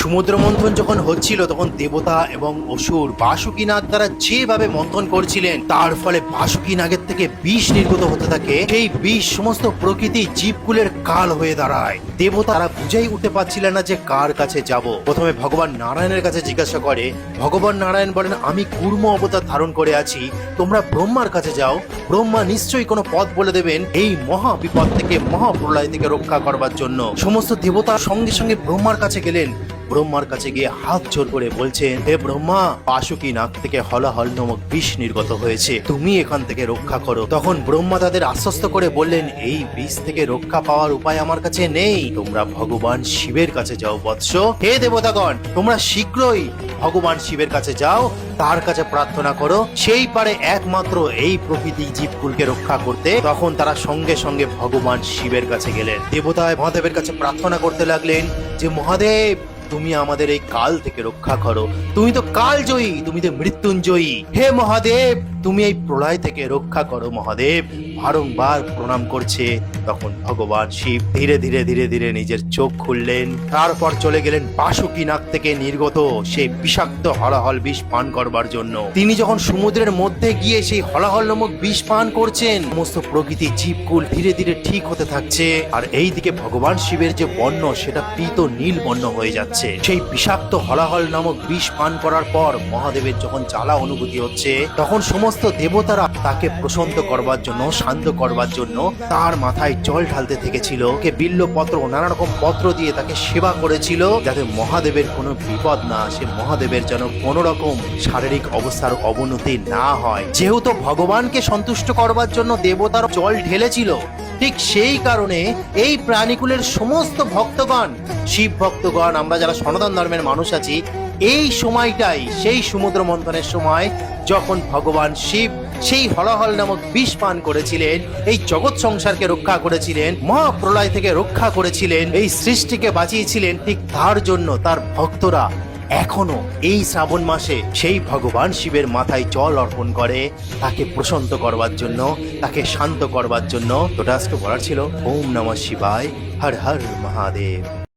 সমুদ্র মন্থন যখন হচ্ছিল, তখন দেবতা এবং অসুর বাসুকীনাগ দ্বারা যেভাবে মন্থন করছিলেন, তার ফলে বাসুকীনাগের থেকে বিষ নির্গত হতে থাকে। সেই বিষ সমস্ত প্রকৃতি জীবকুলের কাল হয়ে দাঁড়ায়। দেবতা তারা বুঝেই উঠতে পারছিলেন না যে কার কাছে যাব। প্রথমে ভগবান নারায়ণের কাছে জিজ্ঞাসা করে, ভগবান নারায়ণ বলেন, আমি কুর্ম অবতার ধারণ করে আছি, তোমরা ব্রহ্মার কাছে যাও। ব্রহ্মা নিশ্চয়ই কোনো পথ বলে দেবেন এই মহা বিপদ থেকে, মহাপ্রলয় থেকে রক্ষা করবার জন্য। সমস্ত দেবতা সঙ্গে সঙ্গে ব্রহ্মার কাছে গেলেন। ব্রহ্মার কাছে গিয়ে হাত জোর করে বলছেন, হে ব্রহ্মা পাশুকি নাক থেকে হলাহল নামক বিষ নির্গত হয়েছে। তুমি এখান থেকে রক্ষা করো। তখন ব্রহ্মা তাদের আশ্বস্ত করে বললেন, এই বিষ থেকে রক্ষা পাওয়ার উপায় আমার কাছে নেই। তোমরা ভগবান শিবের কাছে যাও বৎস। হে দেবতাগণ, তোমরা শীঘ্রই ভগবান শিবের কাছে যাও। তার কাছে প্রার্থনা করো। সেই পারে একমাত্র এই প্রকৃতি জীবকুলকে রক্ষা করতে। তখন তারা সঙ্গে সঙ্গে ভগবান শিবের কাছে গেলেন। দেবতায় মহাদেবের কাছে প্রার্থনা করতে লাগলেন যে, মহাদেব তুমি আমাদের এই কাল থেকে রক্ষা করো। তুমি তো কাল জয়ী, তুমি তো মৃত্যুঞ্জয়ী। হে মহাদেব, তুমি এই প্রলয় থেকে রক্ষা করো মহাদেব। বারংবার প্রণাম করছে, তখন ভগবান শিব ধীরে ধীরে ধীরে ধীরে নিজের চোখ খুললেন। তারপর চলে গেলেন বাসুকি নাক থেকে নির্গত সেই বিষাক্ত হলাহল বিষ পান করবার জন্য। তিনি যখন সমুদ্রের মধ্যে গিয়ে সেই হলাহল নামক বিষ পান করছেন, সমস্ত প্রকৃতি জীবকুল ধীরে ধীরে ঠিক হতে থাকছে। আর এই দিকে ভগবান শিবের যে বর্ণ, সেটা পীত নীল বর্ণ হয়ে যাচ্ছে। সেই বিষাক্ত হলাহল নামক বিষ পান করার পর মহাদেবের যখন জ্বালা অনুভূতি হচ্ছে, তখন সমস্ত দেবতারা তাকে প্রশান্ত করবার জন্য শান্ত করবার জন্য তার মাথায় জল ঢালতে থেকেছিল। কে বিল্ল পত্র নানা রকম পত্র দিয়ে তাকে সেবা করেছিল যাতে মহাদেবের কোনো বিপদ না আসে। মহাদেবের যেন কোনো রকম শারীরিক অবস্থার অবনতি না হয়। যেহেতু ভগবানকে সন্তুষ্ট করবার জন্য দেবতার জল ঢেলেছিল, ঠিক সেই কারণে এই প্রাণীকুলের সমস্ত ভক্তগণ, শিব ভক্তগণ, আমরা যারা সনাতন ধর্মের মানুষ আছি, এই সময়টাই, সেই সমুদ্র মন্থনের সময় যখন ভগবান শিব সেই হলাহল নামক বিষ পান করেছিলেন, এই জগৎ সংসারকে রক্ষা করেছিলেন, মহাপ্রলয় থেকে রক্ষা করেছিলেন, এই সৃষ্টিকে বাঁচিয়েছিলেন, ঠিক তার জন্য তার ভক্তরা এখনও এই শ্রাবণ মাসে সেই ভগবান শিবের মাথায় জল অর্পণ করে, তাকে প্রশান্ত করবার জন্য, তাকে শান্ত করবার জন্য। তোটা আজকে বলার ছিল, ওম নমঃ শিবায়, হর হর মহাদেব।